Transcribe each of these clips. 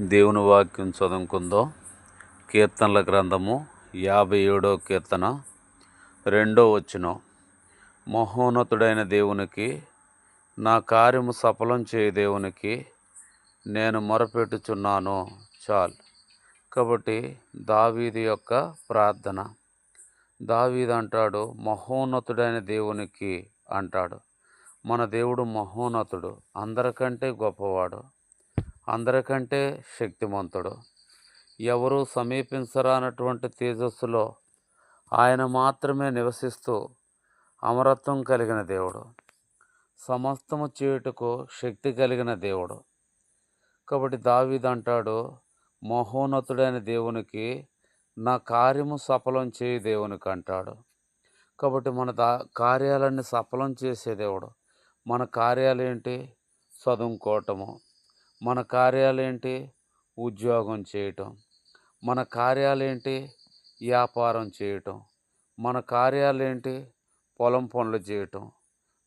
దేవుని వాక్యం చదువుకుందాం కీర్తనల గ్రంథము యాభై ఏడో కీర్తన రెండో వచ్చిన మహోన్నతుడైన దేవునికి నా కార్యము సఫలం చేయ దేవునికి నేను మొరపెట్టుచున్నాను చాలు. కాబట్టి దావీది యొక్క ప్రార్థన. దావీది అంటాడు మహోన్నతుడైన దేవునికి అంటాడు. మన దేవుడు మహోన్నతుడు అందరికంటే గొప్పవాడు. అందరికంటే శక్తిమంతుడు. ఎవరు సమీపించరానటువంటి తేజస్సులో ఆయన మాత్రమే నివసిస్తూ అమరత్వం కలిగిన దేవుడు. సమస్తము చేయుటకు శక్తి కలిగిన దేవుడు. కాబట్టి దావీదంటాడు మహోన్నతుడైన దేవునికి నా కార్యము సఫలం చేయి దేవునికి అంటాడు. కాబట్టి మన దా కార్యాలన్నీ సఫలం చేసే దేవుడు. మన కార్యాలు ఏంటి చదువుకోవటము మన కార్యాలేంటి? ఉద్యోగం చేయటం. మన కార్యాలేంటి? వ్యాపారం చేయటం. మన కార్యాలు ఏంటి పొలం పనులు చేయటం.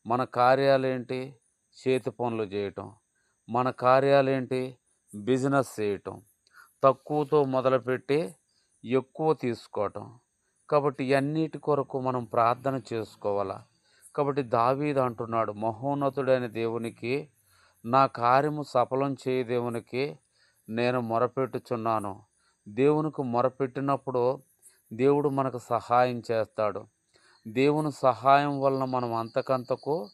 మన కార్యాలు ఏంటి చేతి పనులు చేయటం. మన కార్యాలు ఏంటి బిజినెస్ చేయటం. తక్కువతో మొదలుపెట్టి ఎక్కువ తీసుకోవటం. కాబట్టి అన్నిటి కొరకు మనం ప్రార్థన చేసుకోవాలా? కాబట్టి దావీద్ అంటున్నాడు మహోన్నతుడైన దేవునికి నా కార్యము సఫలం చేయ దేవునికి నేను మొరపెట్టుచున్నాను. దేవునికి మొరపెట్టినప్పుడు దేవుడు మనకు సహాయం చేస్తాడు. దేవుని సహాయం వలన మనం అంతకంతకు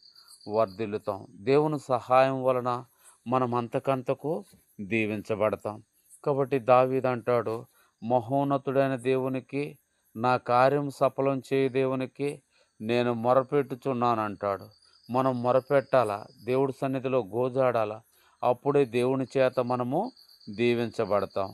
వర్ధిల్లుతాం. దేవుని సహాయం వలన మనం అంతకంతకు దీవించబడతాం. కాబట్టి దావీదు అంటాడు మహోన్నతుడైన దేవునికి నా కార్యం సఫలం చేయ దేవునికి నేను మొరపెట్టుచున్నాను అంటాడు. మనం మొరపెట్టాలా? దేవుడి సన్నిధిలో గోజాడాలా? అప్పుడే దేవుని చేత మనము దీవించబడతాం.